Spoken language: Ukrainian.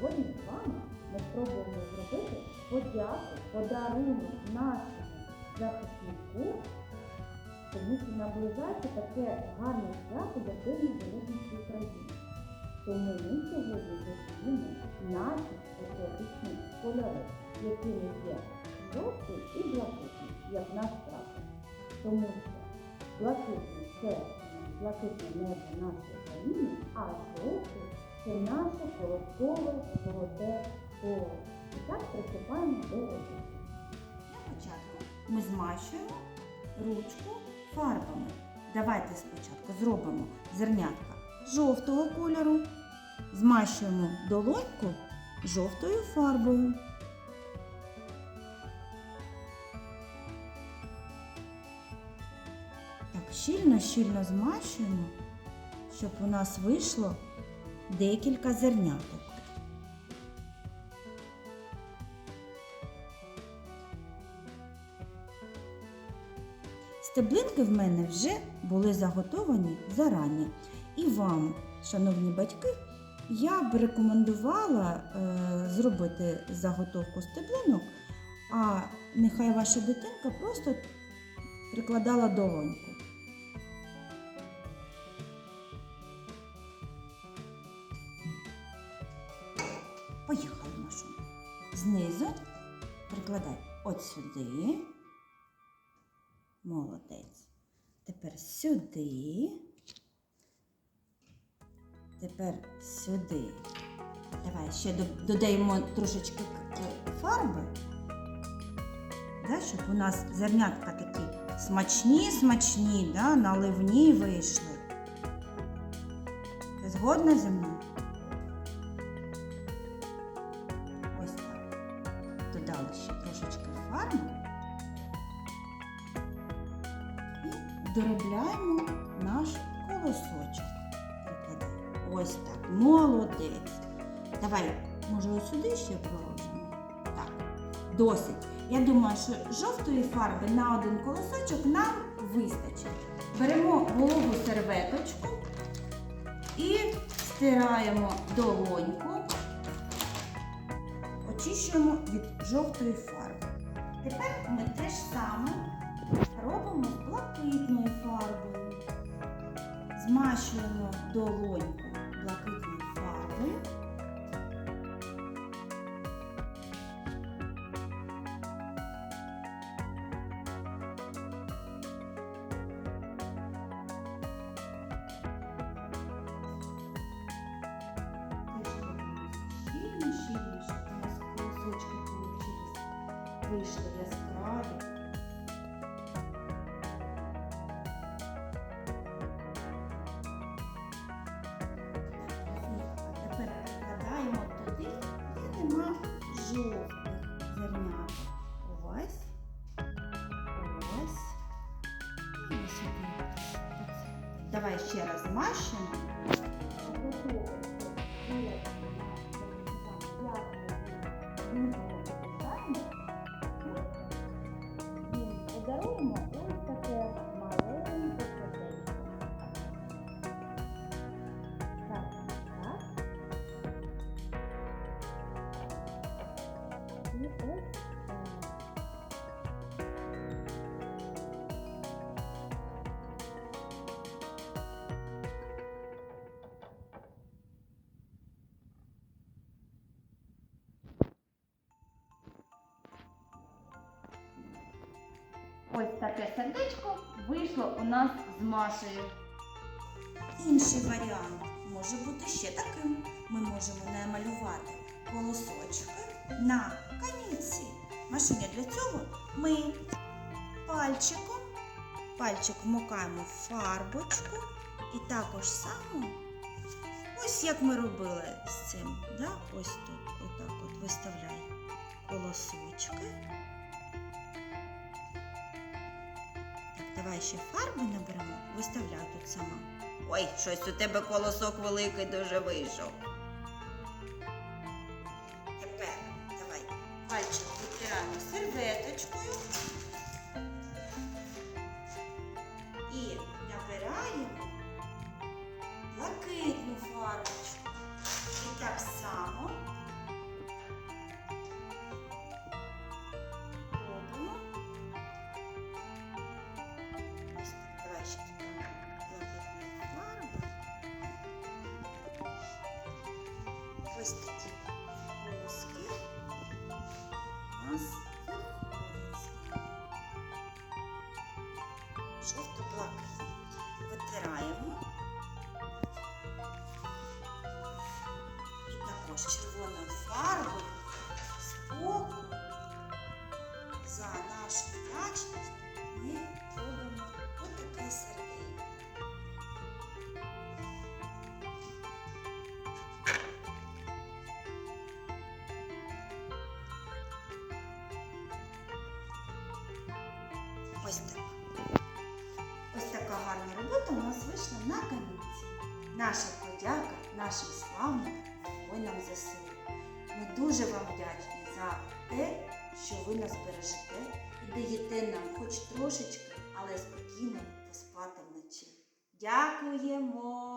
Сьогодні з вами ми спробуємо зробити подяку, подарунок нашому захиснику, тому що наближається таке гарне свято, як День Незалежності України. Тому ми сьогодні зустрінемо наші патріотичні кольори, якими є жовтий і блакитний, як наш прапор. Тому що блакитний це блакитне небо нашої країни, а жовтий це наше колоскове золоте поле. І так приступаємо до роботи. Для початку ми змащуємо ручку фарбами. Давайте спочатку зробимо зернятка жовтого кольору, змащуємо долоньку жовтою фарбою. Так, щільно-щільно змащуємо, щоб у нас вийшло декілька зерняток. Стеблинки в мене вже були заготовані зарані. І вам, шановні батьки, я б рекомендувала е, зробити заготовку стеблинок, а нехай ваша дитинка просто прикладала долоньку. Поїхали Машу. Знизу прикладай от сюди. Молодець. Тепер сюди. Тепер сюди. Давай ще додаємо трошечки фарби. Да, щоб у нас зернятка такі смачні, смачні, да, наливні вийшли. Ти згодна зі мною? Доробляємо наш колосочок. Ось так. Молодець. Давай, може, ось сюди ще проложимо? Так, досить. Я думаю, що жовтої фарби на один колосочок нам вистачить. Беремо вологу серветочку і стираємо долоньку, очищуємо від жовтої фарби. Тепер ми те ж саме робимо блакитною фарбою. Змащуємо долоньку блакитною фарбою. Теж робимо нема жовтих зерняток. Ось. Ось. Давай ще раз змащимо. Ось. Таке сердечко вийшло у нас з Машею. Інший варіант може бути ще таким. Ми можемо намалювати колосочки на камінці. Машиня для цього ми пальчиком, пальчик вмокаємо в фарбочку і також само, ось як ми робили з цим. Да? Ось тут, отак от виставляй колосочки. Так, давай ще фарби наберемо, виставляй тут сама. Ой, щось у тебе колосок великий дуже вийшов. паличкою і набираємо блакитну фарбочку. І так само робимо краще блакитну фарбу. Ось так. Ось така гарна робота у нас вийшла на камінці. Наша подяка нашим славним воїнам ЗСУ. Ми дуже вам вдячні за те, що ви нас бережете і даєте нам хоч трошечки, але спокійно поспати вночі. Дякуємо!